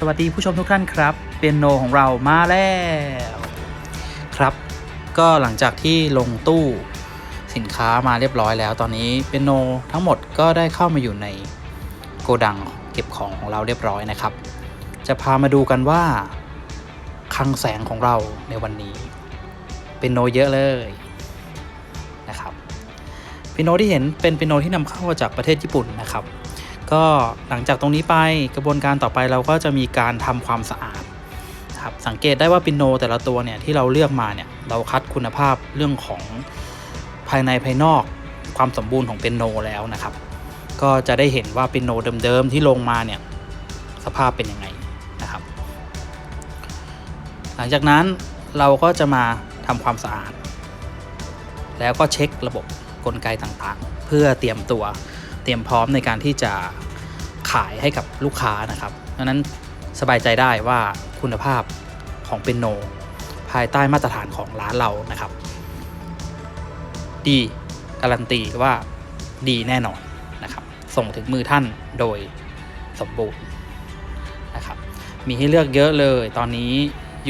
สวัสดีผู้ชมทุกท่านครับเปียโนของเรามาแล้วครับ ก็หลังจากที่ลงตู้สินค้ามาเรียบร้อยแล้ว ตอนนี้เปียโนทั้งหมดก็ได้เข้ามาอยู่ในโกดังเก็บของของเราเรียบร้อยนะครับ จะพามาดูกันว่าคลังแสงของเราในวันนี้เปียโนเยอะเลยนะครับเปียโนที่เห็นเป็นเปียโนที่นำเข้ามาจากประเทศญี่ปุ่นนะครับ ก็หลังจากตรงนี้ไปกระบวนการต่อไปเราก็จะมีการทำความสะอาดครับสังเกตได้ว่าปิโนแต่ละตัวเนี่ยที่เราเลือกมาเนี่ยเราคัดคุณภาพเรื่องของภายในภายนอกความสมบูรณ์ของเปีโนแล้วนะครับ ก็จะได้เห็นว่าปิโนเดิมๆที่ลงมาเนี่ยสภาพเป็นยังไงนะครับ หลังจากนั้นเราก็จะมาทำความสะอาด แล้วก็เช็คระบบกลไกต่างๆ เพื่อเตรียมตัวเตรียมพร้อมในการที่จะ ขายให้กับลูกค้านะครับดังนั้นสบายใจได้ว่าคุณภาพของเป็นโน ภายใต้มาตรฐานของร้านเรานะครับ ดีการันตีว่าดีแน่นอนนะครับ ส่งถึงมือท่านโดยสมบูรณ์นะครับ มีให้เลือกเยอะเลยตอนนี้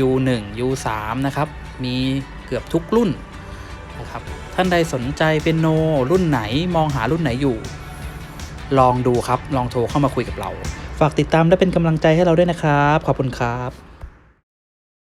U1 U3 นะครับ มีเกือบทุกรุ่นนะครับ ท่านใดสนใจเป็นโนรุ่นไหนมองหารุ่นไหนอยู่ ลองดูครับ ลองโทรเข้ามาคุยกับเรา ฝากติดตามและเป็นกำลังใจให้เราด้วยนะครับ ขอบคุณครับ